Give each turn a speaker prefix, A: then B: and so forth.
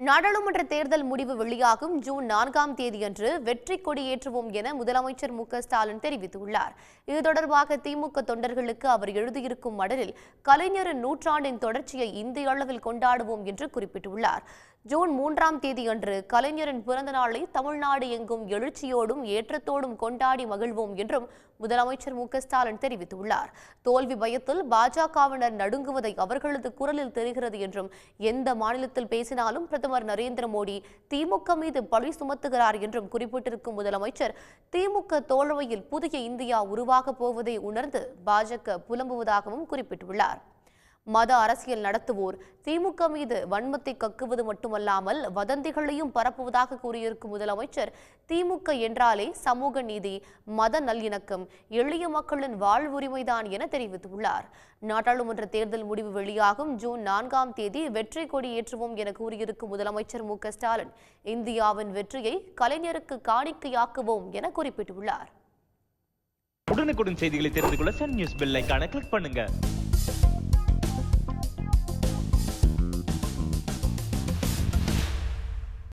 A: நாடாளுமன்ற தேர்தல் முடிவு வெளியாகும் ஜூன் நான்காம் தேதியன்று வெற்றி கொடியேற்றுவோம் என முதலமைச்சர் மு ஸ்டாலின் தெரிவித்துள்ளார். இது தொடர்பாக திமுக தொண்டர்களுக்கு அவர் எழுதியிருக்கும் மடலில் கலைஞரின் நூற்றாண்டின் தொடர்ச்சியை இந்திய அளவில் கொண்டாடுவோம் என்று குறிப்பிட்டுள்ளார். ஜூன் மூன்றாம் தேதியன்று கலைஞரின் பிறந்த நாளை தமிழ்நாடு எங்கும் எழுச்சியோடும் ஏற்றத்தோடும் கொண்டாடி மகிழ்வோம் என்றும் முதலமைச்சர் மு ஸ்டாலின் தெரிவித்துள்ளார். தோல்வி பயத்தில் பாஜகவினர் நடுங்குவதை அவர்களது குரலில் தெரிகிறது என்றும் எந்த மாநிலத்தில் பேசினாலும் பிரதமர் நரேந்திர மோடி திமுக மீது பழி சுமத்துகிறார் என்றும் குறிப்பிட்டிருக்கும் முதலமைச்சர் திமுக தோல்வையில் புதிய இந்தியா உருவாகப் போவதை உணர்ந்து பாஜக புலம்புவதாகவும் குறிப்பிட்டுள்ளார். மத அரசியல் நடத்துவோர். திமுக மீது வன்மத்தை கக்குவது மட்டுமல்லாமல் வதந்திகளையும் பரப்புவதாக கூறியிருக்கும் முதலமைச்சர் திமுக என்றாலே சமூக நீதி மத நல்லிணக்கம் எளிய மக்களின் வாழ்வுரிமைதான் என தெரிவித்துள்ளார். நாடாளுமன்ற தேர்தல் முடிவு வெளியாகும் ஜூன் நான்காம் தேதி வெற்றி கொடி ஏற்றுவோம் என கூறியிருக்கும் முதலமைச்சர் மு ஸ்டாலின் இந்தியாவின் வெற்றியை கலைஞருக்கு காணிக்கையாக்குவோம் என குறிப்பிட்டுள்ளார்.
B: உடனுக்குடன் செய்திகளை தெரிந்து கொள்ள சன் நியூஸ் பெல் ஐக்கான கிளிக் பண்ணுங்க.